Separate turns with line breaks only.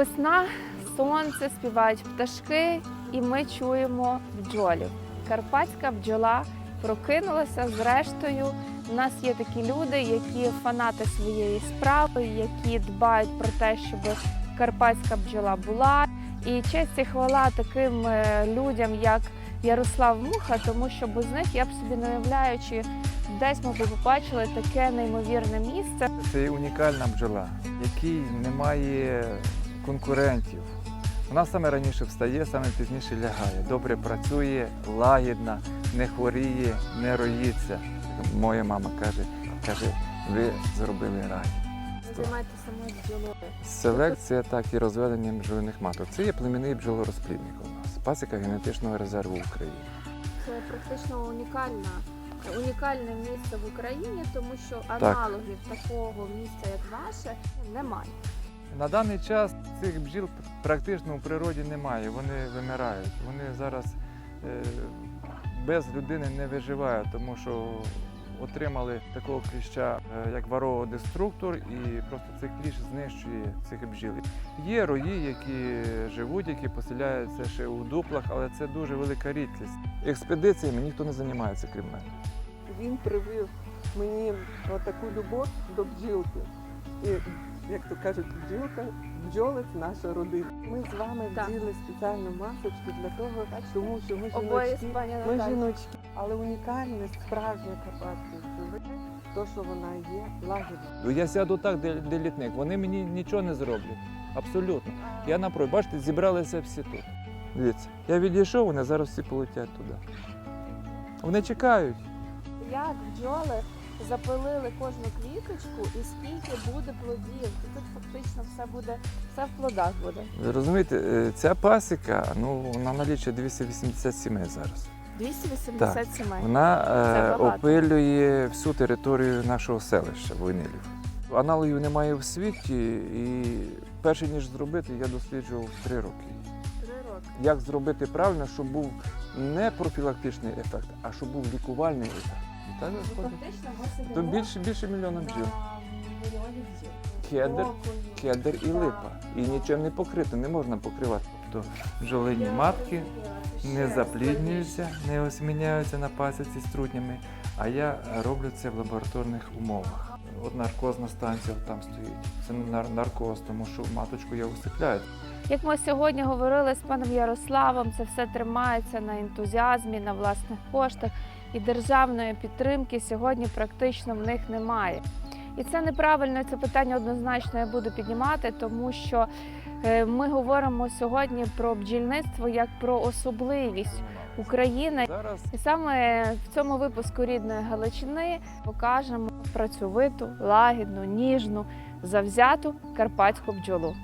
Весна, сонце, співають пташки, і ми чуємо бджолів. Карпатська бджола прокинулася зрештою. У нас є такі люди, які фанати своєї справи, які дбають про те, щоб карпатська бджола була. І честь і хвала таким е, людям, як Ярослав Муха, тому що без них я б собі не уявляю, десь ми б побачили таке неймовірне місце.
Це унікальна бджола, якій немає конкурентів. Вона саме раніше встає, саме пізніше лягає. Добре працює, лагідна, не хворіє, не роїться. Моя мама каже, каже, ви зробили рай.
Займайтеся самою бджолою.
Селекція, так і розведення бджолиних маток. Це є племінний бджолорозплідник у нас. Пасіка генетичного резерву України.
Це практично унікальна. Унікальне місце в Україні, тому що аналогів такого місця, як ваше, немає.
На даний час цих бджіл практично у природі немає. Вони вимирають. Вони зараз е, без людини не виживають, тому що отримали такого кліща, е, як вароодеструктор, і просто цей кліщ знищує цих бджіл. Є рої, які живуть, які поселяються ще у дуплах, але це дуже велика рідкість. Експедиціями ніхто не займається, крім мене.
він привив мені таку любов до бджілки. Як то кажуть, бджілка, бджоли це наша родина. Ми з вами
Так.
вділи спеціальну масочку для того, тому що ми
Обоє
жіночки,
пані
ми
Наталією.
жіночки. Але унікальність справжня карпатської бджоли, то, що вона є лагідна.
Ну, Я сяду так, де, де літник. Вони мені нічого не зроблять. Абсолютно. Я напроти, бачите, зібралися всі тут. Дивіться, я відійшов, вони зараз всі полетять туди. Вони чекають.
Як бджоли запилили кожну квіточку і скільки буде плодів. І тут фактично все буде, все в плодах буде.
Ви розумієте, е, ця пасіка, ну, вона налічує 280 сімей зараз.
280 сімей.
Вона е, опилює всю територію нашого селища Войнилів. Аналогів немає в світі, і перше ніж зробити, я досліджував три роки.
Три роки.
як зробити правильно, щоб був не профілактичний ефект, а щоб був лікувальний ефект. Так виходить.
Фактично ми сидимо
То більше більше мільйона
на
бджіл. Кедр,
Окунь.
кедр і липа. І нічим не покрито, не можна покривати. Тобто бджолині матки не запліднюються, не осміняються на пасіці з трутнями, а я роблю це в лабораторних умовах. От наркозна станція там стоїть. Це не нар- наркоз, тому що маточку я усипляю.
Як ми сьогодні говорили з паном Ярославом, це все тримається на ентузіазмі, на власних коштах і державної підтримки сьогодні практично в них немає. І це неправильно, це питання однозначно я буду піднімати, тому що е, ми говоримо сьогодні про бджільництво як про особливість України. І саме в цьому випуску рідної Галичини покажемо працьовиту, лагідну, ніжну, завзяту карпатську бджолу.